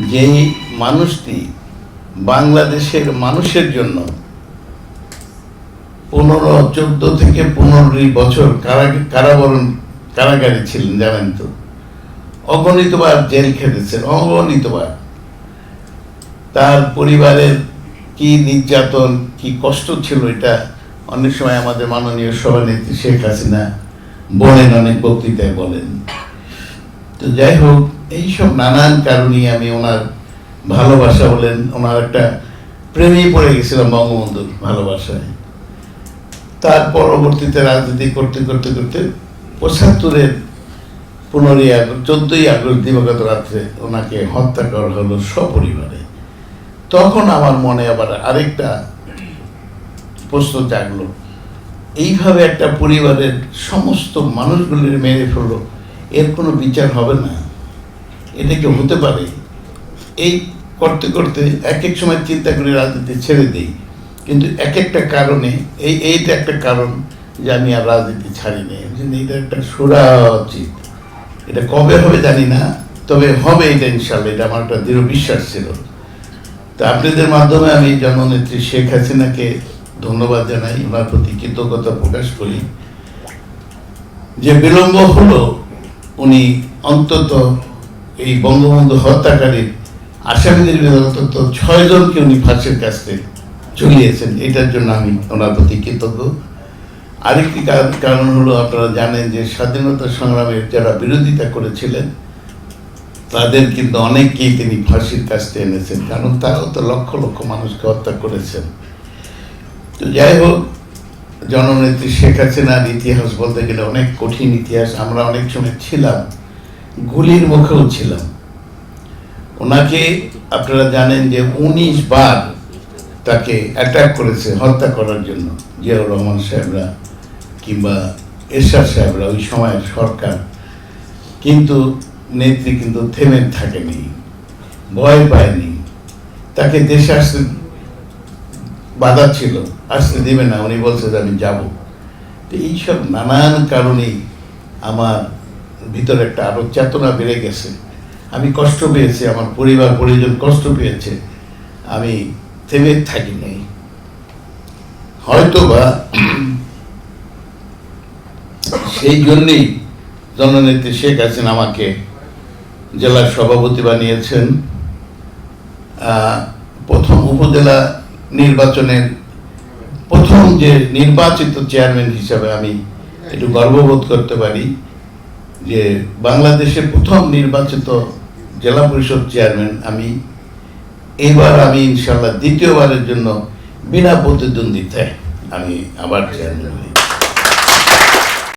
যেই মানুষটি বাংলাদেশের মানুষের জন্য পনেরো, চোদ্দ থেকে পনেরোই বছর কারা- কারাবরণ, কারাগারে ছিলেন, জানেন তো? অগণিতবার জেল খেটেছেন, অগণিতবার। তার পরিবারের কি নির্যাতন, কি কষ্ট ছিল এটা? অনেক সময় আমাদের মাননীয় সভানেত্রী শেখ হাসিনা বলেন, অনেক বক্তৃতায় বলেন। তো যাই হোক এইসব নানান কারণে আমি ওনার ভালোবাসা বলেন, ওনার একটা প্রেমেই পড়ে গেছিলাম বঙ্গবন্ধুর ভালোবাসায়। তার পরবর্তীতে রাজনীতি করতে করতে করতে পঁচাত্তরের পনেরোই আগস্ট, চোদ্দই আগস্ট দিবাগত রাত্রে ওনাকে হত্যা করা হলো সপরিবারে। তখন আমার মনে আবার আরেকটা প্রশ্ন জাগলো। এইভাবে একটা পরিবারের সমস্ত মানুষগুলির মেরে ফেলল, এর কোনো বিচার হবে না। এটা কি হতে পারে? এই করতে করতে এক এক সময় চিন্তা করে রাজনীতি ছেড়ে দিই। কিন্তু এক একটা কারণে, এই এইটা একটা কারণ যে আমি আর রাজনীতি ছাড়ি নেই এটা একটা সুরা উচিত। এটা কবে হবে জানি না, তবে হবে এটা ইনশাল্লাহ এটা আমার একটা দৃঢ় বিশ্বাস ছিল। তা আপনাদের মাধ্যমে আমি জননেত্রী শেখ হাসিনাকে ধন্যবাদ জানাই। ওনার প্রতি কৃতজ্ঞতা প্রকাশ করি। যে বিলম্ব হলো, উনি অন্তত এই বঙ্গবন্ধু হত্যাকারীর আসামিদের অন্তত ছয়জনকে উনি ফাঁসের কাছে ঝুলিয়েছেন। এটার জন্য আমি ওনার প্রতি কৃতজ্ঞ। আরেকটি কার- কারণ হলো আপনারা জানেন যে স্বাধীনতা সংগ্রামের যারা বিরোধিতা করেছিলেন, তাদের কিন্তু অনেককেই তিনি ফাঁসির কাছে এনেছেন, কারণ তারাও তো লক্ষ লক্ষ মানুষকে হত্যা করেছেন। তো যাই হোক, জননেত্রী শেখ হাসিনার ইতিহাস বলতে গেলে অনেক কঠিন ইতিহাস। আমরা অনেক সময় ছিলাম গুলির মুখেও ছিলাম। ওনাকে আপনারা জানেন যে উনিশ বার তাকে অ্যাটাক করেছে, হত্যা করার জন্য। জিয়াউর রহমান সাহেবরা কিংবা এরশাদ সাহেবরা, ওই সময়ের সরকার। কিন্তু নেত্রী কিন্তু থেমে থাকেনি, ভয় পায়নি। তাকে দেশে আসতে বাধা ছিল, আসতে দেবে না। উনি বলছে যে আমি যাব। তো এইসব নানান কারণেই আমার ভিতরে একটা আরও চেতনা বেড়ে গেছে। আমি কষ্ট পেয়েছি, আমার পরিবার, পরিজন কষ্ট পেয়েছে। আমি থেমে থাকি নাই। হয়তো বা সেই জন্যেই জননেত্রী শেখ হাসিনা আমাকে জেলার সভাপতি বানিয়েছেন। প্রথম উপজেলা নির্বাচনের প্রথম যে নির্বাচিত চেয়ারম্যান হিসাবে আমি একটু গর্ববোধ করতে পারি। যে বাংলাদেশে প্রথম নির্বাচিত জেলা পরিষদ চেয়ারম্যান আমি এবার আমি ইনশাল্লাহ দ্বিতীয়বারের জন্য বিনা প্রতিদ্বন্দ্বিতায় আমি আবার চেয়ারম্যান হই।